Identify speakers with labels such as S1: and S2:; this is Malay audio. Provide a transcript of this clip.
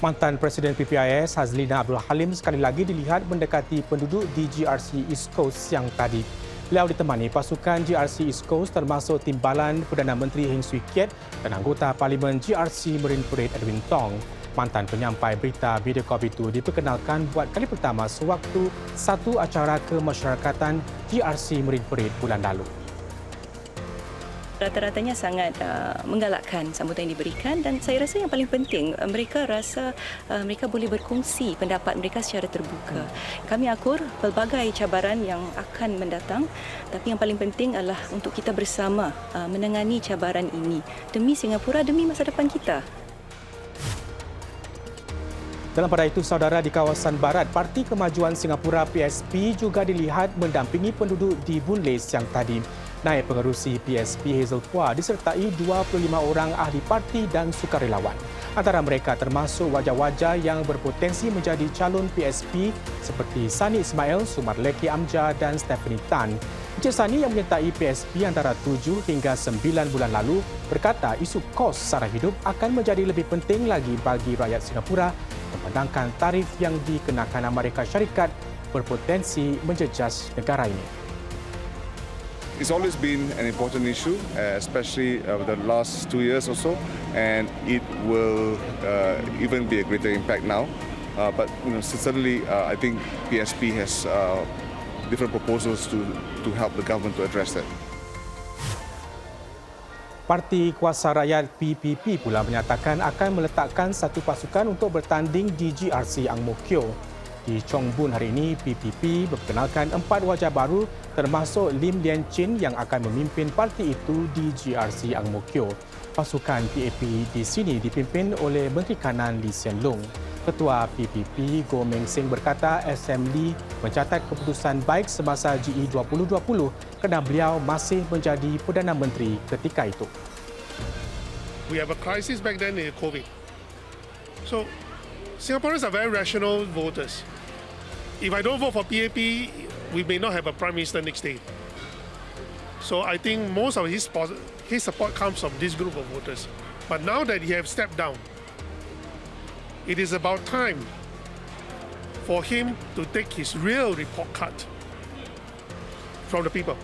S1: Mantan Presiden PPIS Hazlina Abdul Halim sekali lagi dilihat mendekati penduduk di GRC East Coast siang tadi. Beliau ditemani pasukan GRC East Coast termasuk timbalan Perdana Menteri Heng Swee Keat dan anggota Parlimen GRC Marine Parade Edwin Tong. Mantan penyampai berita call itu diperkenalkan buat kali pertama sewaktu satu acara kemasyarakatan GRC Marine Parade bulan lalu.
S2: Rata-ratanya sangat uh, menggalakkan sambutan yang diberikan dan saya rasa yang paling penting uh, mereka rasa uh, mereka boleh berkongsi pendapat mereka secara terbuka. Kami akur pelbagai cabaran yang akan mendatang tapi yang paling penting adalah untuk kita bersama uh, menangani cabaran ini demi Singapura demi masa depan kita.
S1: Dalam pada itu, saudara di kawasan barat, Parti Kemajuan Singapura PSP juga dilihat mendampingi penduduk di Boon Lay siang tadi. Naib pengerusi PSP Hazel Pua disertai 25 orang ahli parti dan sukarelawan. Antara mereka termasuk wajah-wajah yang berpotensi menjadi calon PSP seperti Sani Ismail, Sumar Leki Amja dan Stephanie Tan. Encik Sani yang menyertai PSP antara 7 hingga 9 bulan lalu berkata isu kos sara hidup akan menjadi lebih penting lagi bagi rakyat Singapura memandangkan tarif yang dikenakan Amerika Syarikat berpotensi menjejas negara ini.
S3: It's always been an important issue, uh, especially over the last two years or so, and it will uh, even be a greater impact now. Uh, but you know, certainly, uh, I think PSP has uh, different proposals to to help the government to address that.
S1: Parti Kuasa Rakyat PPP pula menyatakan akan meletakkan satu pasukan untuk bertanding di GRC Ang Mo Kio. Di Chong Bun hari ini, PPP memperkenalkan empat wajah baru termasuk Lim Lian Chin yang akan memimpin parti itu di GRC Ang Mo Kio. Pasukan PAP di sini dipimpin oleh Menteri Kanan Lee Hsien Loong. Ketua PPP Goh Meng Sing berkata SM Lee mencatat keputusan baik semasa GE 2020 kerana beliau masih menjadi Perdana Menteri ketika itu.
S4: we have a crisis back then in COVID. So Singaporeans are very rational voters. If I don't vote for PAP, we may not have a prime minister next day. So I think most of his his support comes from this group of voters. But now that he has stepped down, it is about time for him to take his real report card from the people.